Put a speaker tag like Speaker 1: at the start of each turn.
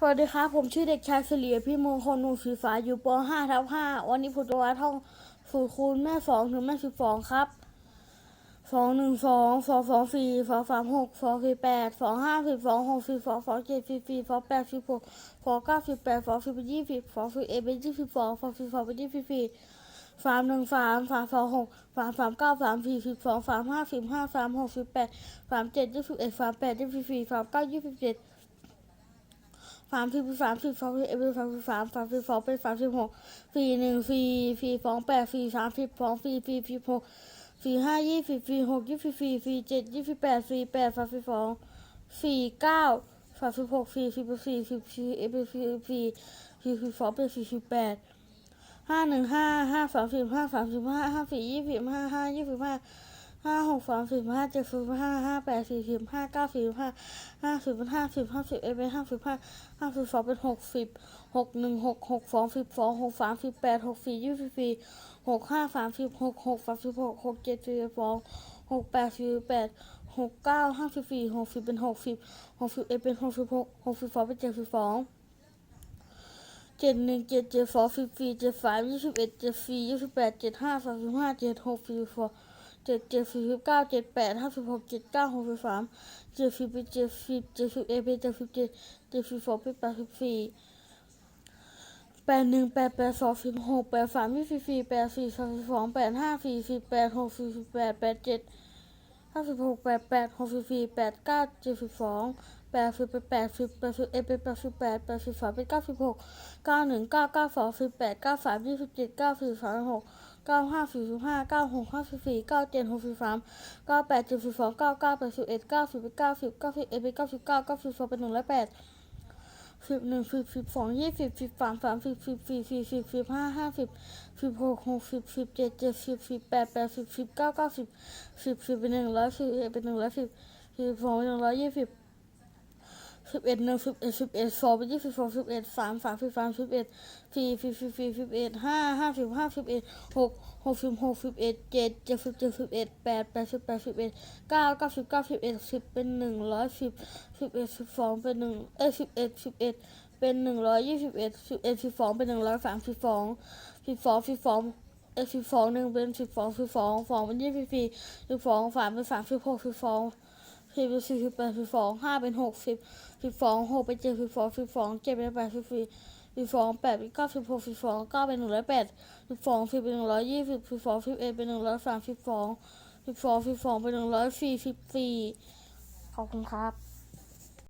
Speaker 1: สวัสดีครับผมชื่อเด็กชายเฉลียพี่มงคลหนูสีฟ้าอยู่ป .5 ทับ5วันนี้ผมจะมาท่องสูตรคูณแม่สองถึงแม่สิบสองครับสองหนึ่งสองสองสองสี่สองสามหกสองสี่แปดสองห้าสิบสองหกสิบสองสองเจ็ดสิบสี่สองแปดสิบหกสองเก้าสิบแปดสองสิบเป็นยี่สิบสองสิบเอ็ดเป็นยี่สิบสองสองสิบสองเป็นยี่สิบสี่สามหนึ่งสามสามสองหกสามสามเก้าสามสี่สิบสองสามห้าสิบห้าสามหกสิบแปดสามเจ็ดยี่สิบเอ็ดสามแปดยี่สิบสี่สามเก้ายี่สิบเจ็ด สามสิบสามสิบสองสิบเอ็ดสามสิบสามสามสิบสองเป็นสามสิบหกสี่หนึ่งสี่สี่สองแปดสี่สามสิบสองสี่สี่สิบหกสี่ห้ายี่สิบสี่หกยี่สิบสี่สี่เจ็ดยี่สิบแปดสี่แปดสามสิบสองสี่เก้าสามสิบหกสี่สิบสี่สิบสี่เอ็ดเป็นสี่สี่สี่สิบสองเป็นสี่สิบแปดห้าหนึ่งห้าห้าสามสิบห้าสามสิบห้าห้าสี่ยี่สิบห้าห้ายี่สิบห้า ห้าหกสามสิบห้าเจ็ดสิบห้าห้าแปดสี่สิบห้าเก้าสี่สิบห้าห้าสิบห้าสิบห้าสิบเอ็ดเป็นห้าสิบห้าห้าสิบสองเป็นหกสิบหกหนึ่งหกหกสองสิบสองหกสามสิบแปดหกสี่ยี่สิบสี่หกห้าสามสิบหกหกสามสิบหกหกเจ็ดสี่สิบสองหกแปดสี่สิบแปดหกเก้าห้าสิบสี่หกสิบเป็นหกสิบหกสิบเอ็ดเป็นหกสิบหกหกสิบสองเป็นเจ็ดสิบสองเจ็ดหนึ่งเจ็ดเจ็ดสองสิบสี่เจ็ดสามยี่สิบเอ็ดเจ็ดสี่ยี่สิบแปดเจ็ดห้าสามสิบห้าเจ็ดหกสี่สิบสอง เจ็ดเจ็ดสี่สิบเก้าเจ็ดแปดห้าสิบหกเจ็ดเก้าหกสิบสามเจ็ดสิบเจ็ดสิบเจ็ดสิบเอ็ดเป็นเจ็ดสิบเจ็ดเจ็ดสิบสองเป็นแปดสิบสี่แปดหนึ่งแปดแปดสองสิบหกแปดสามยี่สิบสี่แปดสี่สามสิบสองแปดห้าสี่สิบแปดหกสี่สิบแปดแปดเจ็ดห้าสิบหกแปดแปดหกสิบสี่แปดเก้าเจ็ดสิบสองแปดสิบเป็นแปดสิบแปดสิบเอ็ดเป็นแปดสิบแปดแปดสิบสองเป็นเก้าสิบหกเก้าหนึ่งเก้าเก้าสองสิบแปดเก้าสามยี่สิบเจ็ดเก้าสี่สามหก เก้าห้าสี่สิบห้าเก้าหกห้าสิบสี่เก้าเจ็ดหกสิบสามเก้าแปดเจ็ดสิบสองเก้าเก้าแปดสิบเอ็ดเก้าสิบเป็นเก้าสิบเก้าสิบเอ็ดเป็นเก้าสิบเก้าเก้าสิบสองเป็นหนึ่งร้อยแปดสิบหนึ่งสิบสิบสองยี่สิบสิบสามสามสิบสิบสี่สี่สิบสิบห้าห้าสิบสิบหกหกสิบสิบเจ็ดเจ็ดสิบสิบแปดแปดสิบสิบเก้าเก้าสิบสิบสิบเป็นหนึ่งร้อยสิบเอ็ดเป็นหนึ่งร้อยสิบสิบสองเป็นหนึ่งร้อยยี่สิบ สิบเอ็ดหนึ่งสิบเอ็ดสิบเอ็ดสองเป็นยี่สิบสองสิบเอ็ดสามสามสิบสามสิบเอ็ดสี่สิบสิบสี่สิบเอ็ดห้าห้าสิบห้าสิบเอ็ดหกหกสิบหกสิบเอ็ดเจ็ดเจ็ดสิบเจ็ดสิบเอ็ดแปดแปดสิบแปดสิบเอ็ดเก้าเก้าสิบเก้าสิบเอ็ดสิบเป็นหนึ่งร้อยสิบสิบเอ็ดสิบสองเป็นหนึ่งเอ้ยสิบเอ็ดสิบเอ็ดเป็นหนึ่งร้อยยี่สิบเอ็ดสิบเอ็ดสิบสองเป็นหนึ่งร้อยสามสิบสองสิบสองสิบสองเอ็ดสิบสองหนึ่งเป็นสิบสองสิบสองสองเป็นยี่สิบสี่สิบสองสามเป็นสามสิบหกสิบสอง สี่เป็นสี่สิบแปดสิบสองห้าเป็นหกสิบสิบสองหกเป็นเจ็ดสิบสองสิบสองเจ็ดเป็นแปดสิบสี่สิบสองแปดเป็นเก้าสิบหกสิบสองเก้าเป็นหนึ่งร้อยแปดสิบสองสิบเป็นหนึ่งร้อยยี่สิบสิบสองสิบเอ็ดเป็นหนึ่งร้อยสามสิบสองสิบสองสิบสองเป็นหนึ่งร้อยสี่สิบสี่ขอบคุณครับ